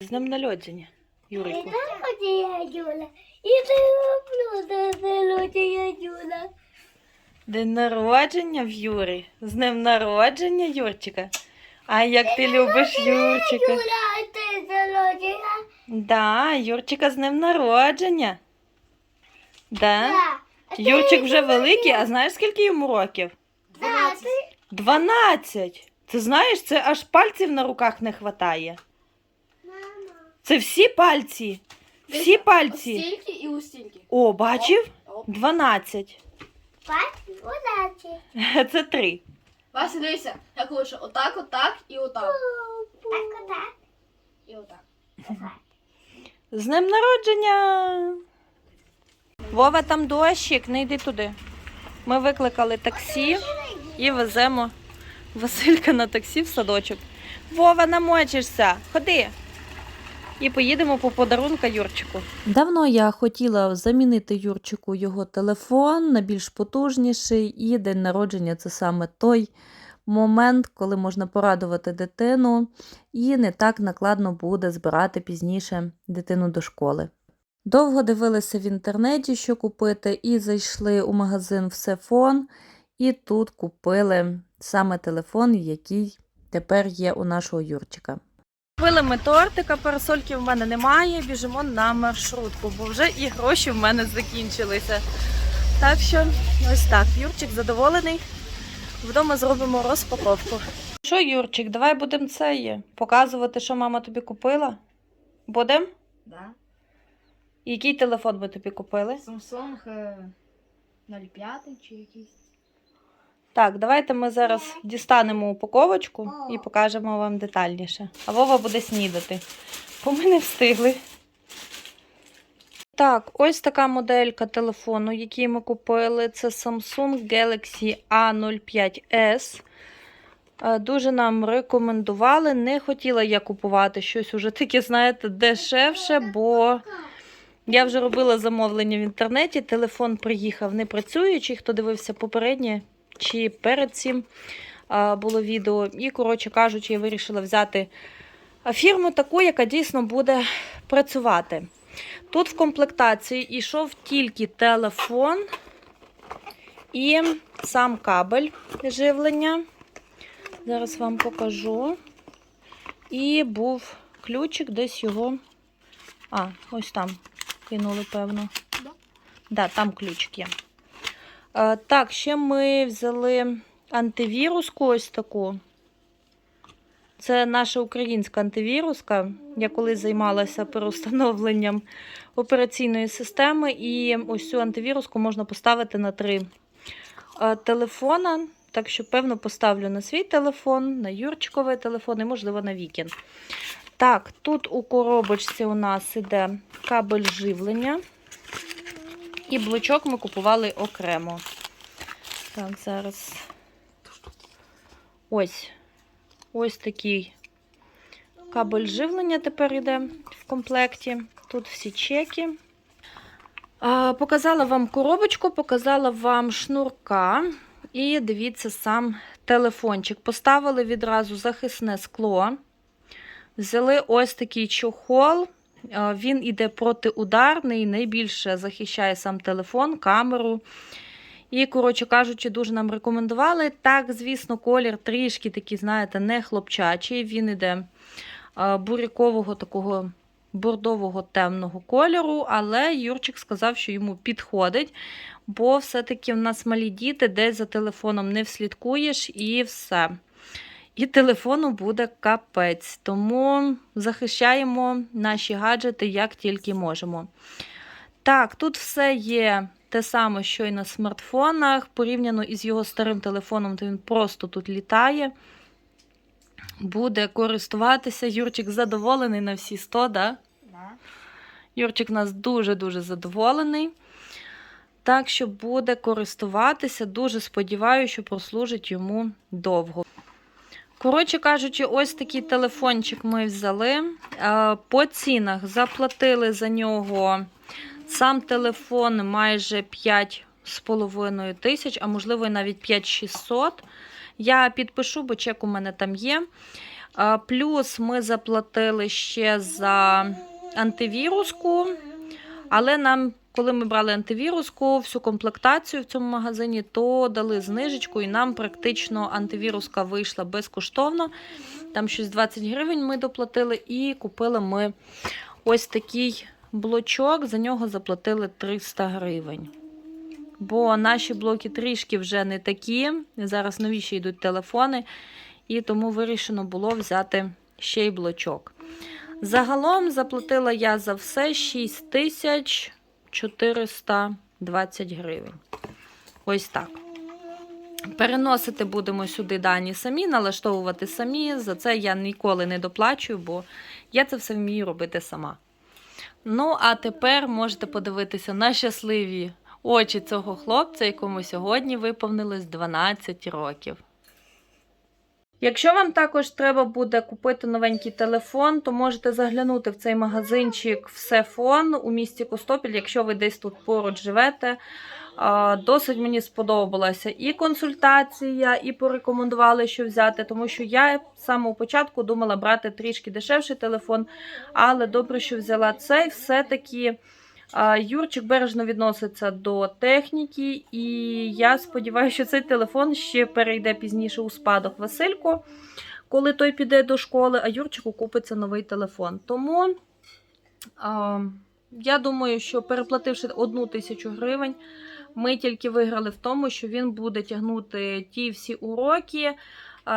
З днем народження, Юрику. народження, Юля. І ти люблю день народження, Юля. День народження в Юрі. З днем народження, Юрчика. А як ти любиш Юрчика? Юля, а ти народження? Да, Юрчика з днем народження. Да? Юрчик вже великий, а знаєш, скільки йому років? Ти 12. Ти знаєш, це аж пальців на руках не хватає. Це всі пальці. Всі пальці. Стільки і у стільки. О, бачив? Оп. 12. Бать, удачі. Це три. Вася, дивися, як лише отак, отак і отак. Так, отак. І отак. З днем народження! Вова, там дощик, не йди туди. Ми викликали таксі і веземо Василька на таксі в садочок. Вова, намочишся, ходи. І поїдемо по подарунка Юрчику. Давно я хотіла замінити Юрчику його телефон на більш потужніший, і день народження це саме той момент, коли можна порадувати дитину і не так накладно буде збирати пізніше дитину до школи. Довго дивилися в інтернеті, що купити, і зайшли у магазин Всефон, і тут купили саме телефон, який тепер є у нашого Юрчика. Купили ми тортика, парасольки в мене немає, біжимо на маршрутку, бо вже і гроші в мене закінчилися. Так що ось так, Юрчик задоволений. Вдома зробимо розпаковку. Що, Юрчик, давай будемо це є. Показувати, що мама тобі купила. Будем? Да. Який телефон ми тобі купили? Samsung е, 05 чи якийсь. Так, давайте ми зараз дістанемо упаковочку і покажемо вам детальніше. А Вова буде снідати. Бо ми не встигли. Так, ось така моделька телефону, який ми купили. Це Samsung Galaxy A05s. Е, Дуже нам рекомендували. Не хотіла я купувати щось уже таке, знаєте, дешевше, бо я вже робила замовлення в інтернеті. Телефон приїхав не працюючий. Хто дивився попереднє чи перед цим було відео. І, коротше кажучи, я вирішила взяти фірму таку, яка дійсно буде працювати. Тут в комплектації йшов тільки телефон і сам кабель живлення. Зараз вам покажу. І був ключик, десь його. А, ось там кинули, певно. Да. Да, там ключик є. Так, ще ми взяли антивіруску ось таку. Це наша українська антивіруска. Я колись займалася переустановленням операційної системи, і ось цю антивіруску можна поставити на три телефона. Так що, певно, поставлю на свій телефон, на Юрчиковий телефон і, можливо, на Вікін. Так, тут у коробочці у нас іде кабель живлення. І блочок ми купували окремо. Так, зараз. Ось. Ось такий кабель живлення тепер йде в комплекті. Тут всі чеки. Показала вам коробочку, показала вам шнурка. І дивіться сам телефончик. Поставили відразу захисне скло. Взяли ось такий чохол. Він іде протиударний, найбільше захищає сам телефон, камеру. І, коротше кажучи, дуже нам рекомендували. Так, звісно, колір трішки такий, знаєте, не хлопчачий. Він іде бурякового такого бордового темного кольору, але Юрчик сказав, що йому підходить, бо все-таки в нас малі діти, десь за телефоном не вслідкуєш і все і телефону буде капець. Тому захищаємо наші гаджети як тільки можемо. Так, тут все є те саме, що і на смартфонах. Порівняно із його старим телефоном, то він просто тут літає. Буде користуватися. Юрчик задоволений на всі 100, да? Да. Юрчик у нас дуже-дуже задоволений. Так що буде користуватися. Дуже сподіваюся, що прослужить йому довго. Коротше кажучи, ось такий телефончик ми взяли. Е, По цінах заплатили за нього сам телефон майже 5,5 тисяч, а можливо навіть 5600. Я підпишу, бо чек у мене там є. Плюс ми заплатили ще за антивіруску, але нам, коли ми брали антивіруску, всю комплектацію в цьому магазині, то дали знижечку, і нам практично антивіруска вийшла безкоштовно. Там щось 20 гривень ми доплатили, і купили ми ось такий блочок, за нього заплатили 300 гривень. Бо наші блоки трішки вже не такі. Зараз новіші йдуть телефони, і тому вирішено було взяти ще й блочок. Загалом заплатила я за все 6420 гривень. Ось так. Переносити будемо сюди дані самі, налаштовувати самі. За це я ніколи не доплачую, бо я це все вмію робити сама. Ну, а тепер можете подивитися на щасливі очі цього хлопця, якому сьогодні виповнилось 12 років. Якщо вам також треба буде купити новенький телефон, то можете заглянути в цей магазинчик Всефон у місті Костопіль, якщо ви десь тут поруч живете. Досить мені сподобалася і консультація, і порекомендували, що взяти, тому що я з самого початку думала брати трішки дешевший телефон, але добре, що взяла цей. Все-таки Юрчик бережно відноситься до техніки, і я сподіваюся, що цей телефон ще перейде пізніше у спадок Васильку, коли той піде до школи, а Юрчику купиться новий телефон. Тому а, я думаю, що переплативши одну тисячу гривень, ми тільки виграли в тому, що він буде тягнути ті всі уроки.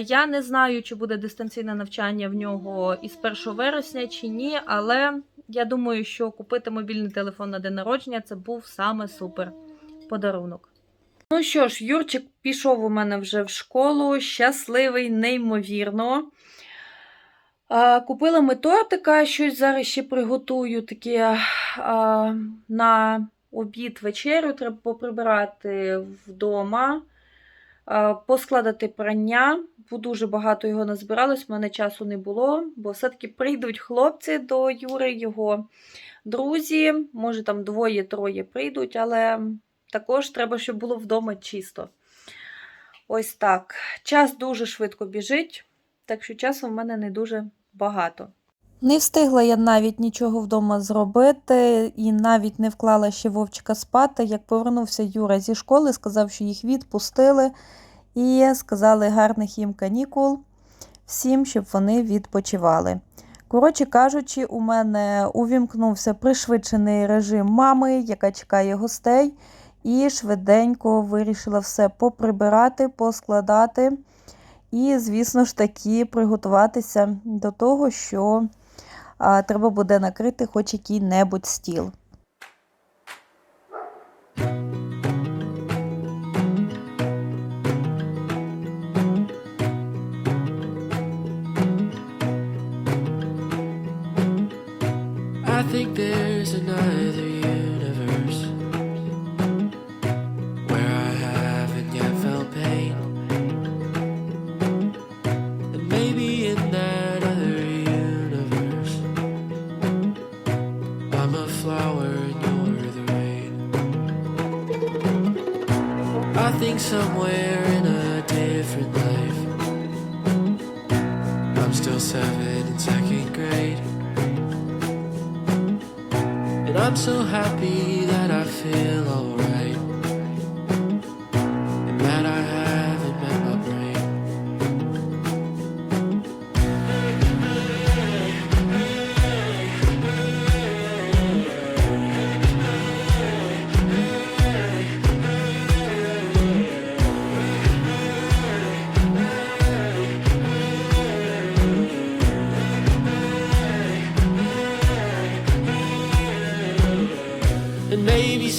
Я не знаю, чи буде дистанційне навчання в нього із 1 вересня чи ні, але я думаю, що купити мобільний телефон на день народження це був саме супер подарунок. Ну що ж, Юрчик пішов у мене вже в школу, щасливий, неймовірно. Купила ми тортика, щось зараз ще приготую таке на обід вечерю. Треба поприбирати вдома, поскладати прання, бо дуже багато його назбиралось, в мене часу не було, бо все-таки прийдуть хлопці до Юри, його друзі, може там двоє-троє прийдуть, але також треба, щоб було вдома чисто. Ось так. Час дуже швидко біжить, так що часу в мене не дуже багато. Не встигла я навіть нічого вдома зробити і навіть не вклала ще вовчика спати. Як повернувся Юра зі школи, сказав, що їх відпустили, і сказали гарних їм канікул всім, щоб вони відпочивали. Коротше кажучи, у мене увімкнувся пришвидшений режим мами, яка чекає гостей, і швиденько вирішила все поприбирати, поскладати. І, звісно ж таки, приготуватися до того, що треба буде накрити хоч який-небудь стіл. I think there's another somewhere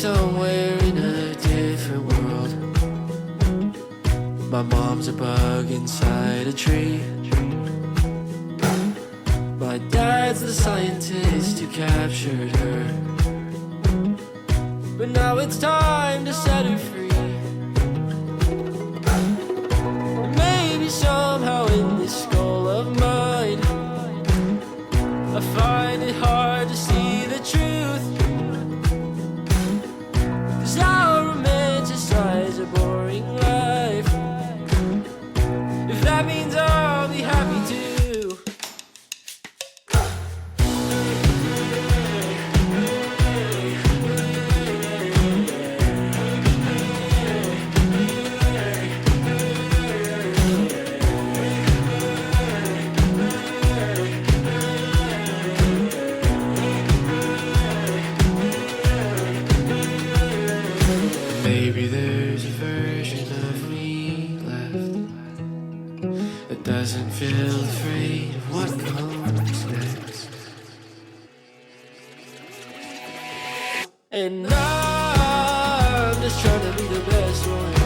somewhere in a different world, my mom's a bug inside a tree. My dad's the scientist who captured her. But now it's time to set her free. And I'm just trying to be the best one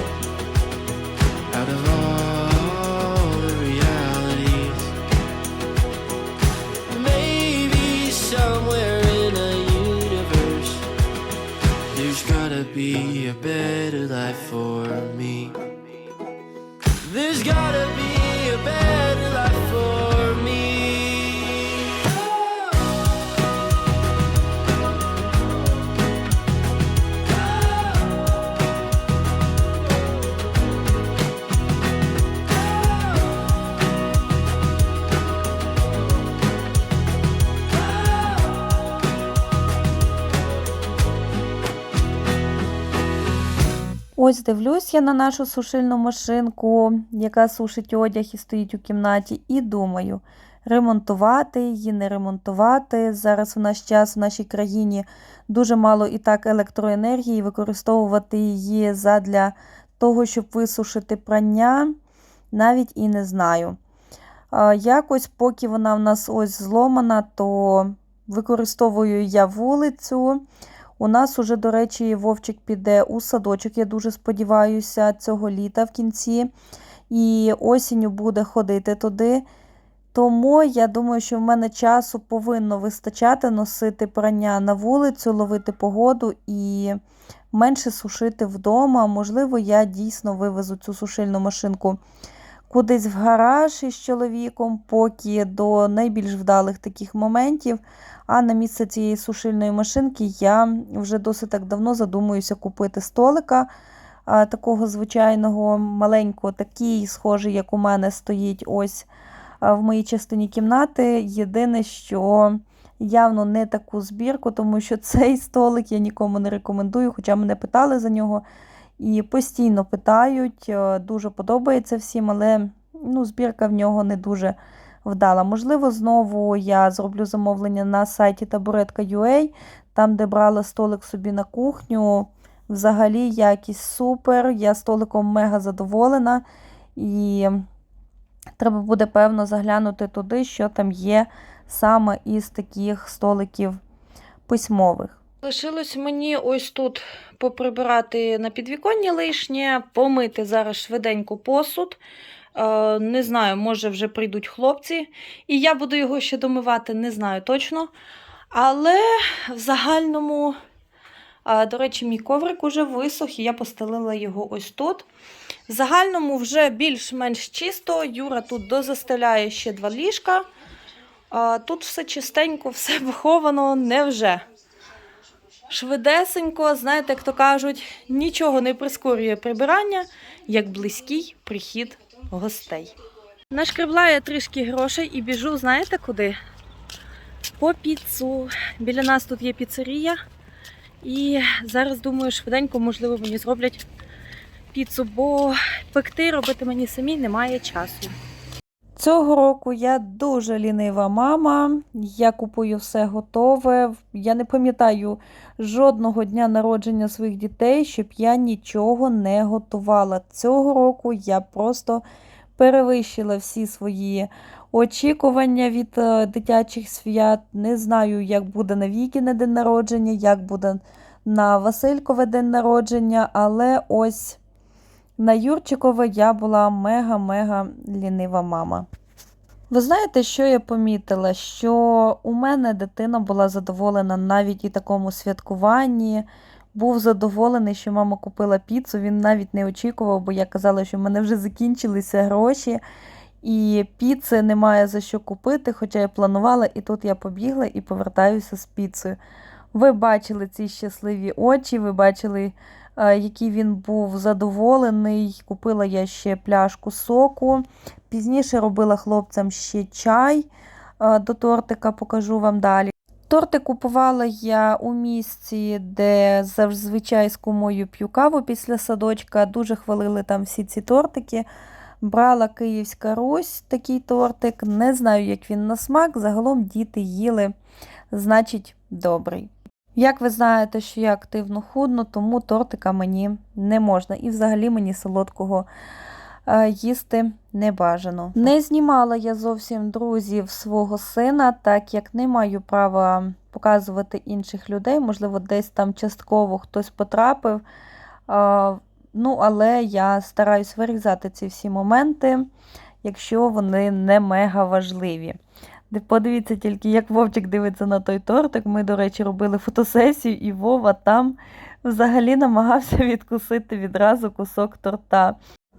Ось дивлюсь я на нашу сушильну машинку, яка сушить одяг і стоїть у кімнаті, і думаю, ремонтувати її, не ремонтувати. Зараз в наш час в нашій країні дуже мало і так електроенергії, використовувати її задля того, щоб висушити прання, навіть і не знаю. Якось, поки вона в нас ось зломана, то використовую я вулицю. У нас уже, до речі, Вовчик піде у садочок, я дуже сподіваюся, цього літа в кінці. І осінню буде ходити туди. Тому я думаю, що в мене часу повинно вистачати носити прання на вулицю, ловити погоду і менше сушити вдома. Можливо, я дійсно вивезу цю сушильну машинку кудись в гараж із чоловіком, поки до найбільш вдалих таких моментів. А на місце цієї сушильної машинки я вже досить так давно задумуюся купити столика такого звичайного, маленького, такий, схожий, як у мене стоїть ось в моїй частині кімнати. Єдине, що явно не таку збірку, тому що цей столик я нікому не рекомендую, хоча мене питали за нього. І постійно питають, е, дуже подобається всім, але ну, збірка в нього не дуже вдала. Можливо, знову я зроблю замовлення на сайті Taburetka.ua, там, де брала столик собі на кухню. Взагалі якість супер. Я столиком мега задоволена. І треба буде, певно, заглянути туди, що там є саме із таких столиків письмових. Лишилось мені ось тут поприбирати на підвіконні лишнє, помити зараз швиденько посуд. Е, Не знаю, може вже прийдуть хлопці, і я буду його ще домивати, не знаю точно. Але в загальному, е, до речі, мій коврик уже висох, і я постелила його ось тут. В загальному вже більш-менш чисто. Юра тут дозастеляє ще два ліжка. Е, Тут все чистенько, все виховано, невже. Швидесенько, знаєте, як то кажуть, нічого не прискорює прибирання, як близький прихід гостей. Нашкребла я трішки грошей і біжу, знаєте куди? По піцу. Біля нас тут є піцерія. І зараз думаю, швиденько, можливо, мені зроблять піцу, бо пекти робити мені самі немає часу. Цього року я дуже лінива мама. Я купую все готове. Я не пам'ятаю жодного дня народження своїх дітей, щоб я нічого не готувала. Цього року я просто перевищила всі свої очікування від е, дитячих свят. Не знаю, як буде на Вікіне день народження, як буде на Василькове день народження, але ось на Юрчикове я була мега-мега лінива мама. Ви знаєте, що я помітила? Що у мене дитина була задоволена навіть і такому святкуванні. Був задоволений, що мама купила піцу. Він навіть не очікував, бо я казала, що в мене вже закінчилися гроші, і піци немає за що купити, хоча я планувала, і тут я побігла і повертаюся з піцею. Ви бачили ці щасливі очі, ви бачили, який він був задоволений. Купила я ще пляшку соку. Пізніше робила хлопцям ще чай е, до тортика, покажу вам далі. Торти купувала я у місці, де зазвичай з кумою п'ю каву після садочка. Дуже хвалили там всі ці тортики. Брала Київська Русь такий тортик. Не знаю, як він на смак. Загалом діти їли, значить, добрий. Як ви знаєте, що я активно худну, тому тортика мені не можна. І взагалі мені солодкого е, їсти не бажано. Не знімала я зовсім друзів свого сина, так як не маю права показувати інших людей. Можливо, десь там частково хтось потрапив. А, Ну, але я стараюсь вирізати ці всі моменти, якщо вони не мега важливі. Подивіться тільки, як Вовчик дивиться на той тортик. Ми, до речі, робили фотосесію, і Вова там взагалі намагався відкусити відразу кусок торта.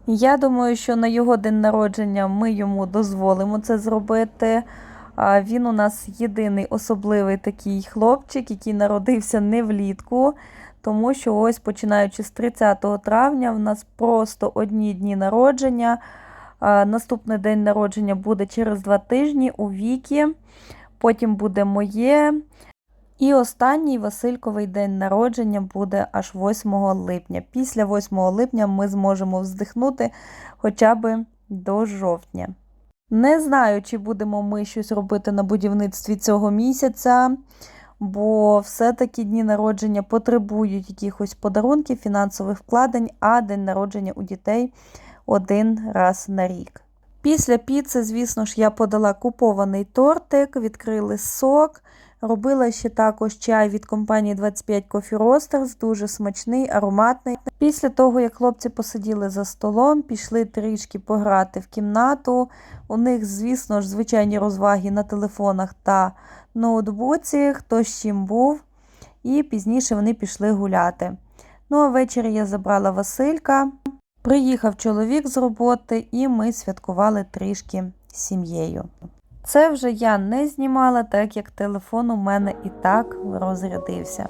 Я думаю, що на його день народження ми йому дозволимо це зробити. Він у нас єдиний особливий такий хлопчик, який народився не влітку, тому що ось починаючи з 30 травня, в нас просто одні дні народження. Наступний день народження буде через два тижні у віки, потім буде моє. І останній Васильковий день народження буде аж 8 липня. Після 8 липня ми зможемо вздихнути хоча б до жовтня. Не знаю, чи будемо ми щось робити на будівництві цього місяця, бо все-таки дні народження потребують якихось подарунків, фінансових вкладень, а день народження у дітей один раз на рік. Після піци, звісно ж, я подала купований тортик, відкрили сок. Робила ще також чай від компанії 25 Coffee Roasters, дуже смачний, ароматний. Після того, як хлопці посиділи за столом, пішли трішки пограти в кімнату. У них, звісно ж, звичайні розваги на телефонах та ноутбуці, хто з чим був. І пізніше вони пішли гуляти. Ну а ввечері я забрала Василька. Приїхав чоловік з роботи, і ми святкували трішки сім'єю. Це вже я не знімала, так як телефон у мене і так розрядився.